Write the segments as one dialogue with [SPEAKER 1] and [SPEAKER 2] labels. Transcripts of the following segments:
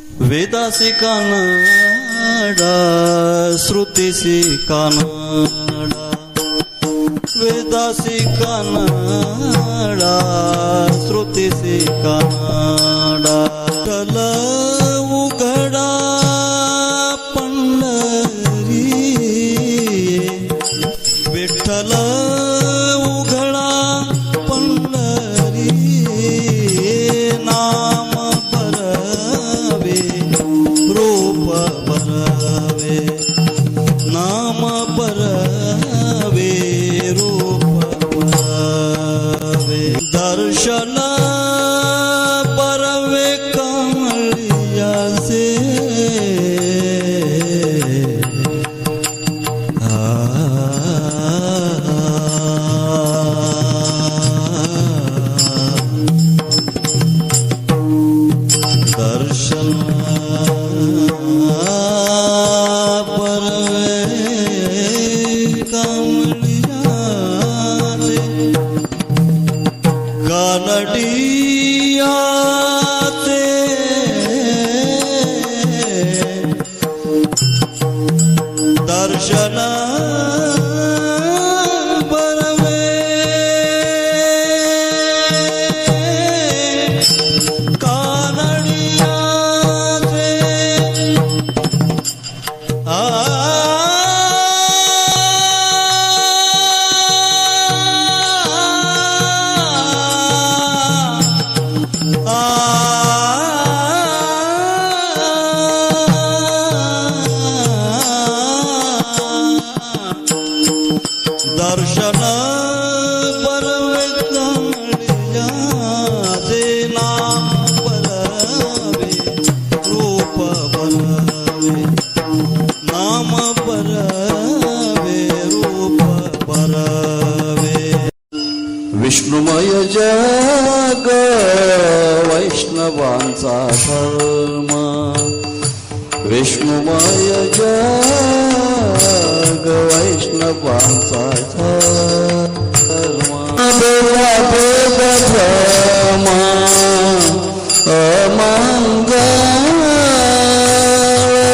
[SPEAKER 1] ವೇದಾಸಿ ಕನ್ನಡ ಶ್ರುತಿಸಿ ಕನ್ನಡ ವೇದಾಸಿ ಕನ್ನಡ ಶ್ರುತಿಸಿ ಕನ್ನಡ ಕಲವುಗಡ परवे विष्णुमय जग वैष्णवांचा धर्म। विष्णुमय जग वैष्णवांचा धर्म भ्रम अमंगळ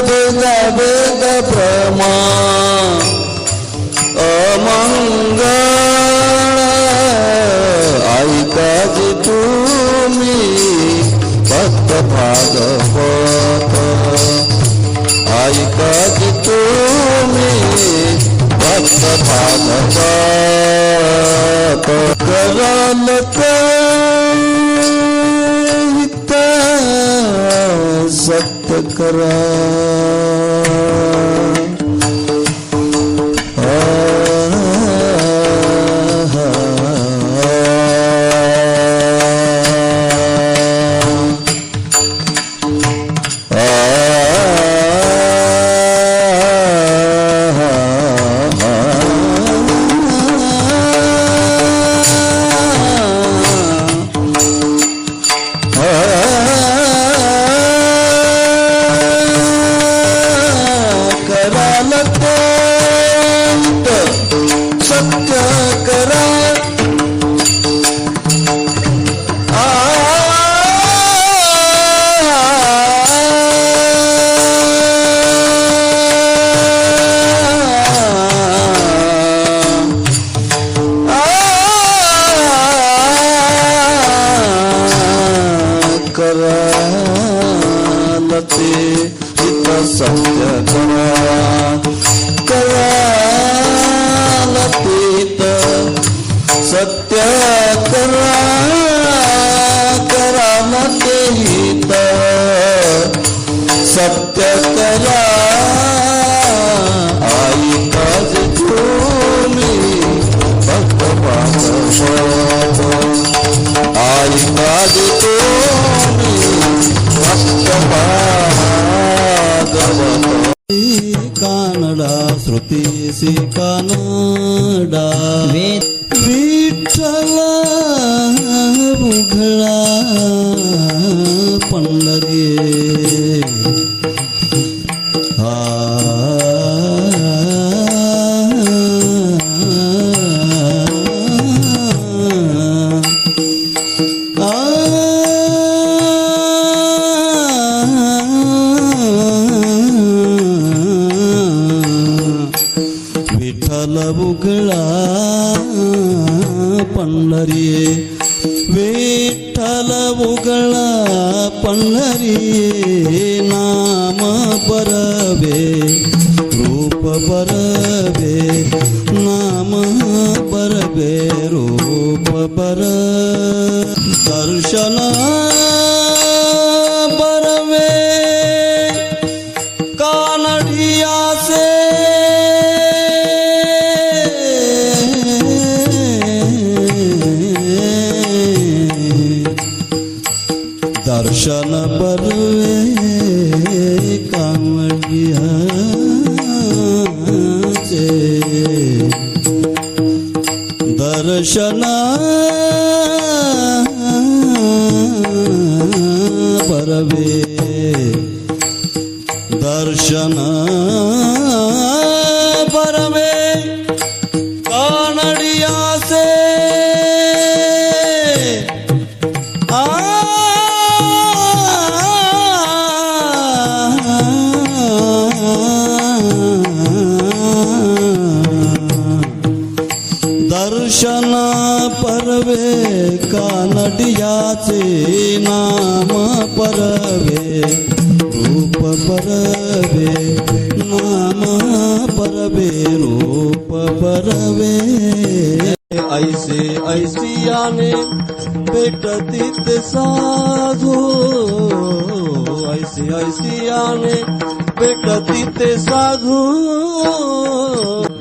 [SPEAKER 1] भेदा भेद भ्रम अमंगळ ऐकाजी तुम्ही भक्त भागवत सत्य करा सत्य करा। करालते हित सत्य करा। करालते हित सत्य करा। శ్రీకాకుళ శృతి శికానాడా విఠల ఉఘళ పండరే ಪಣ್ಣರಿಯೇ ವೇಟಲವುಗಳ ಪಣ್ಣರಿಯೇ ನಾಮ ಬರವೇ ರೂಪ ಬರವೇ ನಾಮ ಬರವೇ ರೂಪ ಬರ ದರ್ಶನ कानडियाचे दर्शन बरवे दर्शन बरवे ದರ್ಶನ ಪರವೆ ಕಾನಡಿಯಾಚೆ ನಾಮ ಪರವೆ, ರೂಪ ಪರವೆ, ನಾಮ ಪರವೆ, ರೂಪ ಪರವೆ. ಐಸೆ ಐಸಿಯಾನೆ ಬೇಟದಿದ್ದ ಸಾಧು, ಐಸಿ ಐಸಿಯಾನೆ ಬೇಟದಿದ್ದ ಸಾಧು.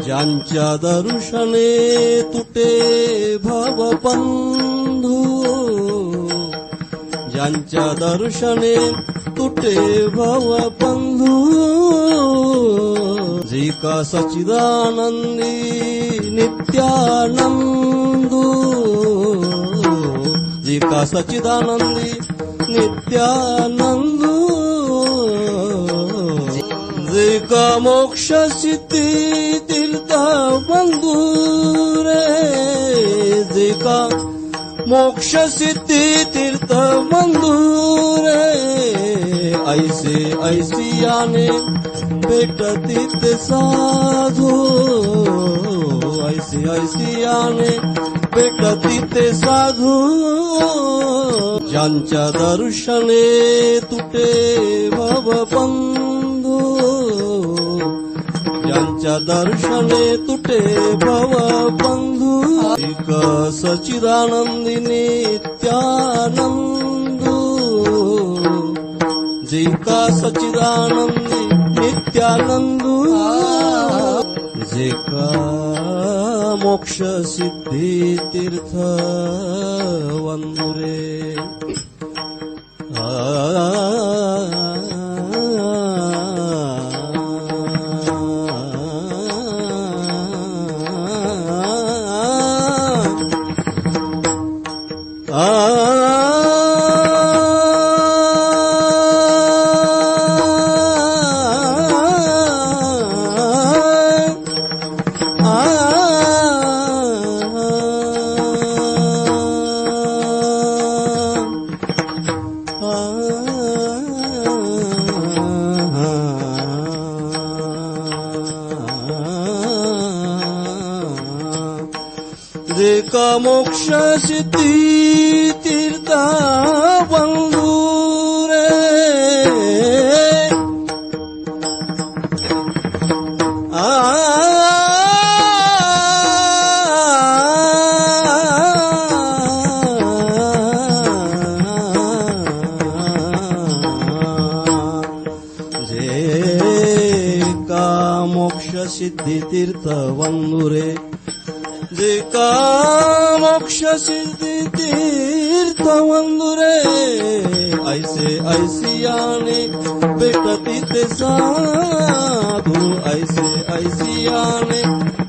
[SPEAKER 1] ज्यांच्या दर्शने तुटे भवबंधू ज्यांच्या दर्शने तुटे भवबंधू जे का सचिदानंदी नित्यानंदू जे का सचिदानंदी नित्यानंदू जे का मोक्ष सिद्धी तीर्थ बंधू रे जे का मोक्ष सिद्धी तीर्थ बंधू रे ऐसे ऐसियाने भेटतीत साधू ऐसे ऐसियाने भेटतीत साधू ज्यांच्या दर्शने तुटे भवबंधू ज्यांच्या दर्शने तुटे भवबंधू एक सचिदानंदी नित्यानंदू। जे का सचिदानंदी नित्यानंदू। जे का मोक्ष सिद्धी तीर्थ वंदुरे। जे का मोक्ष सिद्धी तीर्थ बंधू रे आ जे का मोक्ष सिद्धी तीर्थ वंदुरे దికా మోక్ష సిద్ధి తీర్థవందురే ఐసే ఐసియానే బిటతితే సాధు ఐసే ఐసియానే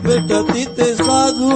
[SPEAKER 1] బిటతితే సాధు